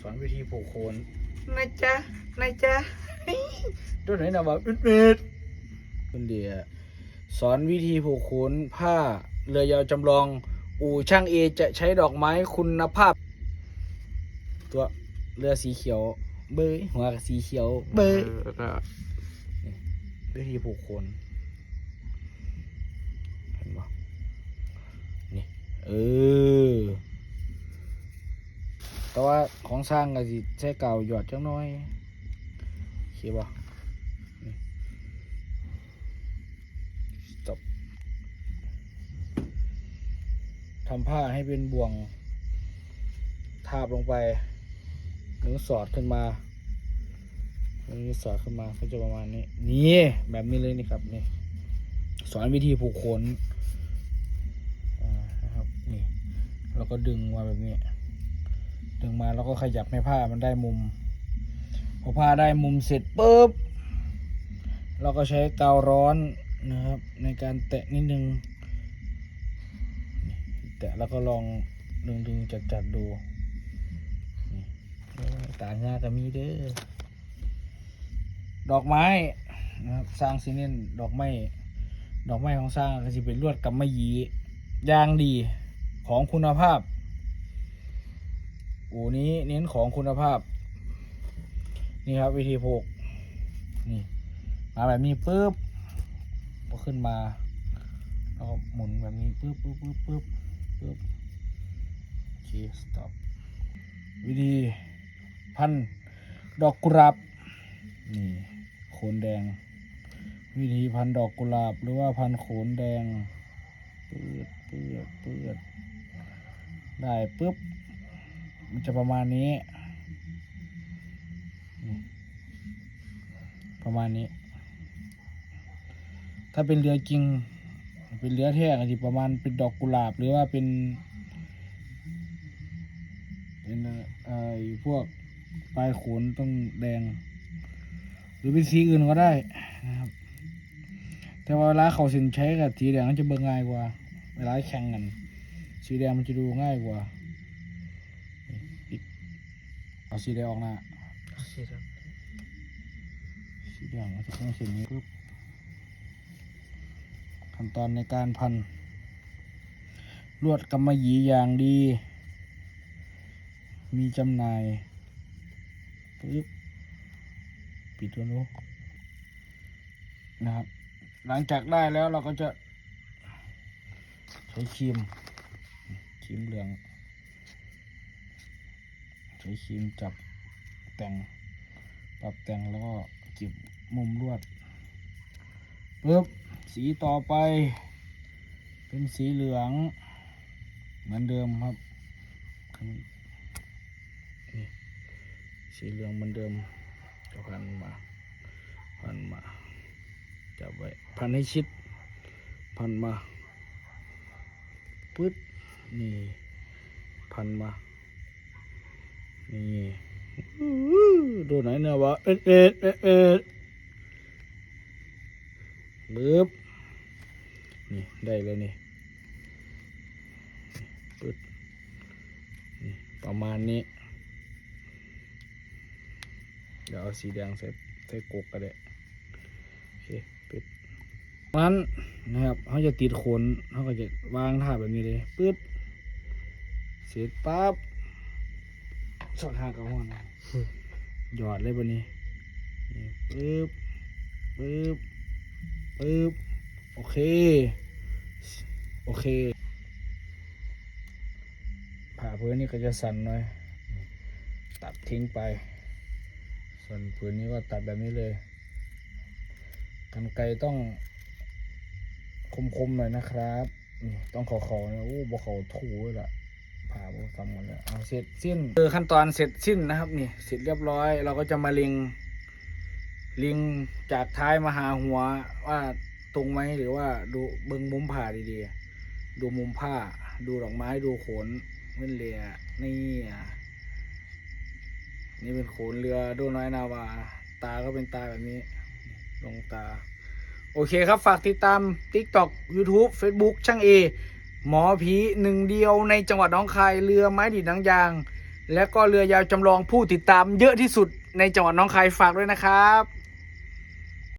สอนวิธีผูกโคนนะจ๊ะนะจ๊ะตัวไหนนะว่าอึดอึดคุณเดียสอนวิธีผูกโคนผ้าเรือยาวจำลอง อู่ช่างเอจะใช้ดอกไม้คุณภาพ ตัวเรือสีเขียว เบยหัวกับสีเขียว เบยแล้วก็วิธีผูกโคนเห็นปะนี่เออ แต่ว่าของสร้างก็สิใช้เก่าหยอดจังน้อยโอเคปะนี่ stop ทำผ้าให้เป็นบ่วง ทาบลงไปหรือสอดขึ้นมาอันนี้สอดขึ้นมาก็จะประมาณนี้ นี่แบบนี้เลยนี่ครับนี่สอนวิธีผูกขนอ่านะครับนี่เราก็ดึงมาแบบนี้ ดึงมาแล้วก็ขยับให้ผ้ามันได้มุม พอผ้าได้มุมเสร็จปุ๊บเราก็ใช้กาวร้อนนะครับ ในการแตะนิดนึง แตะแล้วก็ลองดึงดึงจัดจัดๆดูนี่เออตางาก็มีเด้อดอกไม้นะครับสร้างซีเน้นดอกไม้ดอกไม้ของสร้างก็จะเป็นลวดกำมะหยี่ยางดีของคุณภาพ อูนี้เน้นของคุณภาพ นี่ครับวิธีผูกนี่มาแบบนี้ปุ๊บพอขึ้นมาแล้วก็หมุนแบบนี้ปุ๊บปุ๊บปุ๊บปุ๊บปุ๊บโอเค stop วิธีพันดอกกุหลาบนี่โขนแดง วิธีพันดอกกุหลาบหรือว่าพันโขนแดงปืดปืดปืดได้ปุ๊บ มันจะประมาณนี้ ประมาณนี้ ถ้าเป็นเรือจริง เป็นเรือแท้ก็จะประมาณเป็นดอกกุหลาบหรือว่าเป็น เป็นอ่อไอ้พวกปลายโขนต้องแดง หรือเป็นสีอื่นก็ได้นะครับแต่ว่าเวลาเขาสินใช้กับสีแดงมันจะเบิ่งง่ายกว่า เวลาแข่งกัน สีแดงมันจะดูง่ายกว่า เอาสีแดงออกหน้าสีดสีแดงมันจะต้องเส้นนี้ปุ๊บขั้นตอนในการพัน ลวดกำมะหยี่อย่างดี มีจำหน่ายปุ๊บปิดตัวนู้นนะครับ หลังจากได้แล้วเราก็จะใช้ครีมครีมเหลืองใช้ครีมจับแต่งปรับแต่งแล้วก็เก็บมุมลวดปึ๊บสีต่อไป เป็นสีเหลือง เหมือนเดิมครับนี่สีเหลืองเหมือนเดิมก็พันมาพันมาจับไว้พันให้ชิด พันมาปึ๊ดนี่พันมา นี่ดูไหนเนี่ยวะเอ็ดเอ็ดเอ็ดเอ็ดบึบนี่ได้แล้วนี่ปึ๊ดนี่ประมาณนี้ เดี๋ยวเอาสีแดงใส่ใส่กกก็ได้โอเคปิดมันนะครับเขาจะติดขนเขาก็จะวางท่าแบบนี้เลยปึ๊ดเสร็จปั๊บ สอดหางกับหัวนะหยอดเลยบนนี้นี่ปึ๊บปึ๊บปึ๊บโอเค โอเค ผ่าพื้นนี่ก็จะสั่นหน่อย ตัดทิ้งไป ส่วนผืนนี้ก็ตัดแบบนี้เลย กันไกรต้องคมๆหน่อยนะครับนี่ต้องขอขอๆนะ โอ้บ่เขาถูเลยล่ะาบ่ทำหมดแล้วเอาเสร็จสิ้นคือขั้นตอนเสร็จสิ้นนะครับนี่เสร็จเรียบร้อย เราก็จะมาเล็งเล็งจากท้ายมาหาหัวว่าตรงไหมหรือว่าดูเบิ้งมุมผ่าดีๆ ดูมุมผ้า ดูดอกไม้ดูโขนเม่นเรือนี่อะนี่เป็นโขนเรือดูน้อยนาวาตาก็เป็นตาแบบนี้ลงตา โอเคครับฝากติดตาม TikTok YouTube Facebook ช่างเอ หมอผีหนึ่งเดียวในจังหวัดน้องคายเรือไม้ดีดหนังยาง และก็เรือยาวจำลองผู้ติดตามเยอะที่สุดในจังหวัดน้องคายฝากด้วยนะครับ